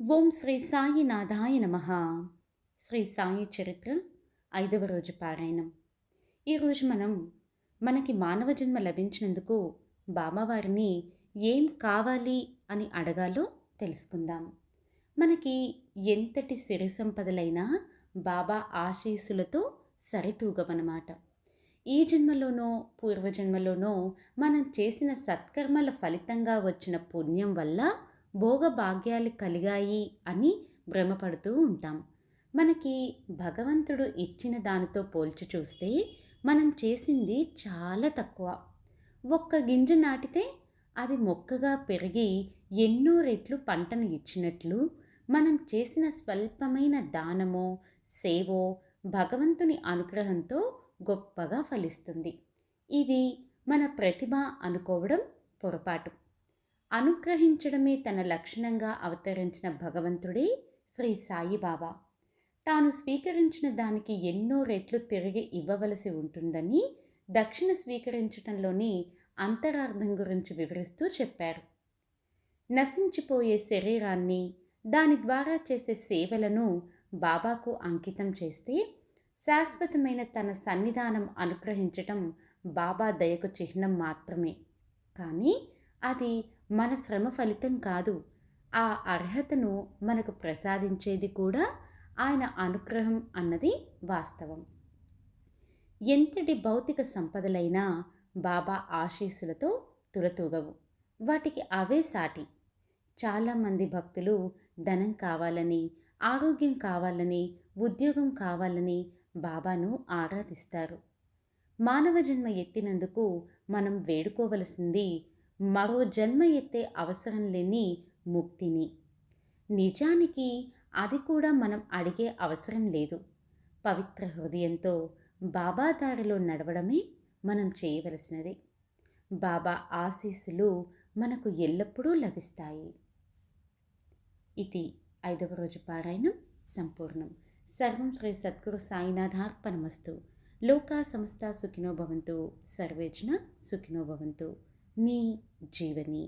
ఓం శ్రీ సాయినాథాయ నమ. శ్రీ సాయి చరిత్ర ఐదవ రోజు పారాయణం. ఈరోజు మనం మనకి మానవ జన్మ లభించినందుకు బాబావారిని ఏం కావాలి అని అడగాలో తెలుసుకుందాం. మనకి ఎంతటి సిరి సంపదలైనా బాబా ఆశీస్సులతో సరితూగమన్నమాట ఈ జన్మలోనో పూర్వజన్మలోనో మనం చేసిన సత్కర్మల ఫలితంగా వచ్చిన పుణ్యం వల్ల భోగభాగ్యాలు కలిగాయి అని భ్రమపడుతూ ఉంటాం. మనకి భగవంతుడు ఇచ్చిన దానితో పోల్చి చూస్తే మనం చేసింది చాలా తక్కువ. ఒక్క గింజ నాటితే అది మొక్కగా పెరిగి ఎన్నో రెట్లు పంటను ఇచ్చినట్లు మనం చేసిన స్వల్పమైన దానమో సేవో భగవంతుని అనుగ్రహంతో గొప్పగా ఫలిస్తుంది. ఇది మన ప్రతిభ అనుకోవడం పొరపాటు. అనుగ్రహించడమే తన లక్షణంగా అవతరించిన భగవంతుడే శ్రీ సాయిబాబా తాను స్వీకరించిన దానికి ఎన్నో రెట్లు తిరిగి ఇవ్వవలసి ఉంటుందని దక్షిణ స్వీకరించడంలోని అంతరార్థం గురించి వివరిస్తూ చెప్పారు. నశించిపోయే శరీరాన్ని దాని ద్వారా చేసే సేవలను బాబాకు అంకితం చేస్తే శాశ్వతమైన తన సన్నిధానం అనుగ్రహించటం బాబా దయకు చిహ్నం మాత్రమే. కానీ అది మన శ్రమ ఫలితం కాదు. ఆ అర్హతను మనకు ప్రసాదించేది కూడా ఆయన అనుగ్రహం అన్నది వాస్తవం. ఎంతటి భౌతిక సంపదలైనా బాబా ఆశీస్సులతో తులతూగవు. వాటికి అవే సాటి. చాలామంది భక్తులు ధనం కావాలని ఆరోగ్యం కావాలని ఉద్యోగం కావాలని బాబాను ఆరాధిస్తారు. మానవ జన్మ ఎత్తినందుకు మనం వేడుకోవలసింది మరో జన్మ ఎత్తే అవసరం లేని ముక్తిని. నిజానికి అది కూడా మనం అడిగే అవసరం లేదు. పవిత్ర హృదయంతో బాబా దారిలో నడవడమే మనం చేయవలసినది. బాబా ఆశీస్సులు మనకు ఎల్లప్పుడూ లభిస్తాయి. ఇది ఐదవ రోజు పారాయణం సంపూర్ణం. సర్వం శ్రీ సద్గురు సాయినాథార్పణమస్తు. లోకా సంస్థ సుఖినో భవంతు. సుఖినోభవంతు సుఖినో భవంతు. మీ జీవని